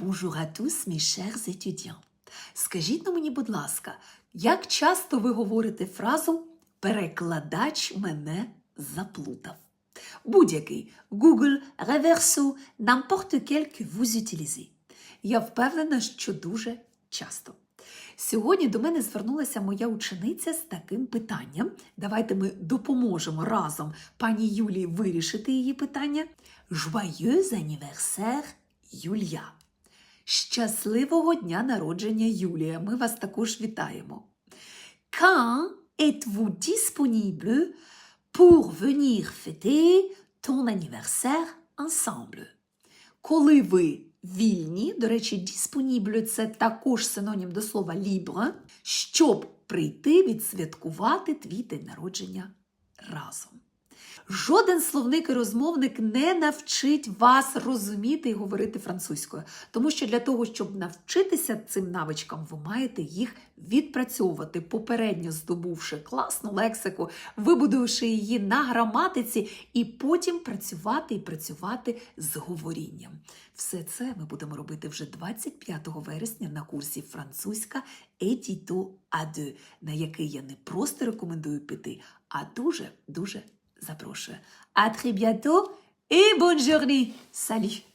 Bonjour à tous, mes chers étudiants. Скажіть на мені, будь ласка, як часто ви говорите фразу Перекладач мене заплутав? Будь-який Google, Reverso, n'importe quel que vous utilisez. Я впевнена, що дуже часто. Сьогодні до мене звернулася моя учениця з таким питанням. Давайте ми допоможемо разом пані Юлії вирішити її питання. Joyeux anniversaire, Юлія! Щасливого дня народження Юлія! Ми вас також вітаємо. Quand êtes-vous disponible pour venir fêter ton anniversaire ensemble? Коли ви вільні, до речі, disponible – це також синонім до слова libre, щоб прийти відсвяткувати твій день народження разом. Жоден словник і розмовник не навчить вас розуміти і говорити французькою, тому що для того, щоб навчитися цим навичкам, ви маєте їх відпрацьовувати, попередньо здобувши класну лексику, вибудувавши її на граматиці, і потім працювати і працювати з говорінням. Все це ми будемо робити вже 25 вересня на курсі французька Етіто А2, на який я не просто рекомендую піти, а дуже дуже approche. À très bientôt et bonne journée. Salut